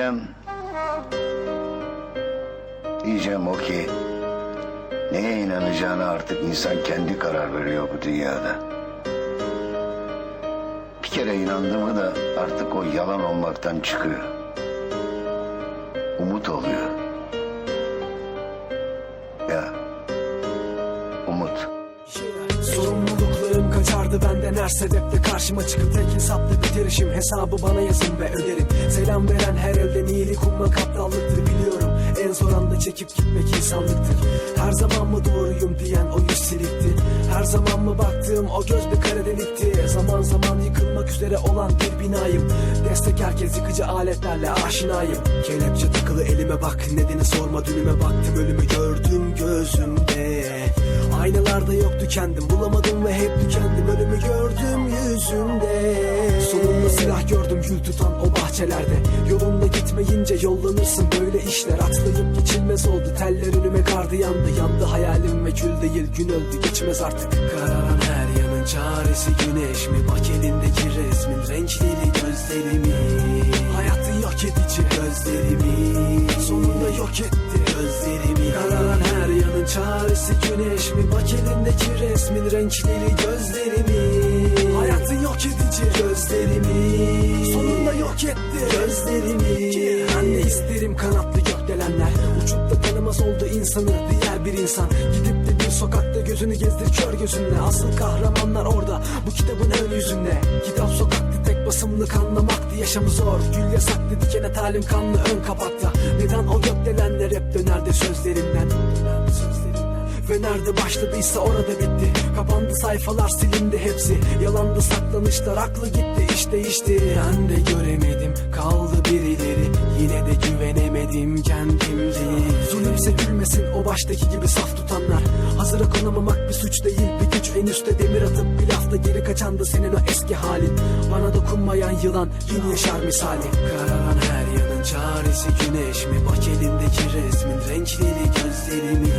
Diyeceğim... Diyeceğim o ki... Neye inanacağını artık insan kendi karar veriyor bu dünyada. Bir kere inandı mı da artık o yalan olmaktan çıkıyor. Umut oluyor. Ya. Kaçardı benden her sebeple Karşıma çıkıp tek hesapla bitirişim Hesabı bana yazın ve öderim. Selam veren her elden iyilik ummak aptallıktır biliyorum. En zor anda çekip gitmek insanlıktır. Her zaman mı doğruyum diyen o yüz silikti. Her zaman mı baktığım o göz bir kara delikti Zaman zaman yıkılmak üzere olan bir binayım. Destek herkes yıkıcı aletlerle aşinayım. Kelepçe takılı elime bak nedeni sorma dünüme baktım Ölümü gördüm gözümde. Aynalarda yoktu kendim bulamadım ve hep tükendim gördüm yüzünde. Solumda silah gördüm gül tutan o bahçelerde. Yolunda gitmeyince yollanırsın böyle işler Atlayıp geçilmez oldu. Teller önüme kardı yandı Yandı. Hayalim ve kül değil gün öldü geçmez artık. Kararan her yanın çaresi güneş mi? Bak elindeki resmin renkleri gözlerimi Hayatı yok edici. Gözlerimi Sonunda yok etti. Gözlerimi Kararan her yanın çaresi güneş mi? Bak elindeki resmin renkleri gözlerimi Hayatı yok edici. Gözlerimi Sonunda yok etti. Gözlerimi Ben de isterim kanatlı gökdelenler. Uçup da tanımaz oldu insanı diğer bir insan. Gidip de bir sokakta gözünü gezdir kör gözünle. Asıl kahramanlar orada bu kitabın ön yüzünde. Kitap sokakta tek basımlık anlamaktı yaşamı zor. Gül yasaktı dikene talim kanlı ön kapakta. Neden o gökdelenler hep Dönerdi sözlerimden nerede başladıysa orada bitti. Kapandı sayfalar silindi hepsi. Yalandı saklanışlar aklı gitti iş değişti. Ben de göremedim kaldı birileri. Yine de güvenemedim kendimdi Zulümse gülmesin o baştaki gibi saf tutanlar. Hazıra konamamak bir suç değil bir güç. En üstte demir atıp bir lafta geri kaçan da senin o eski halin. Bana dokunmayan yılan yine yaşar misali. Kararan her çaresi güneş mi? Bak elindeki resmin renkleri gözlerimi.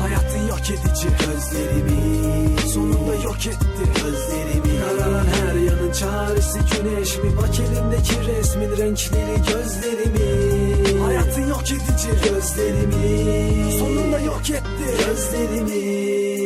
Hayatı yok edici gözlerimi. Sonunda yok etti gözlerimi. Kararan her yanın çaresi güneş mi? Bak elimdeki resmin renkleri gözlerimi. Hayatı yok edici gözlerimi. Sonunda yok etti gözlerimi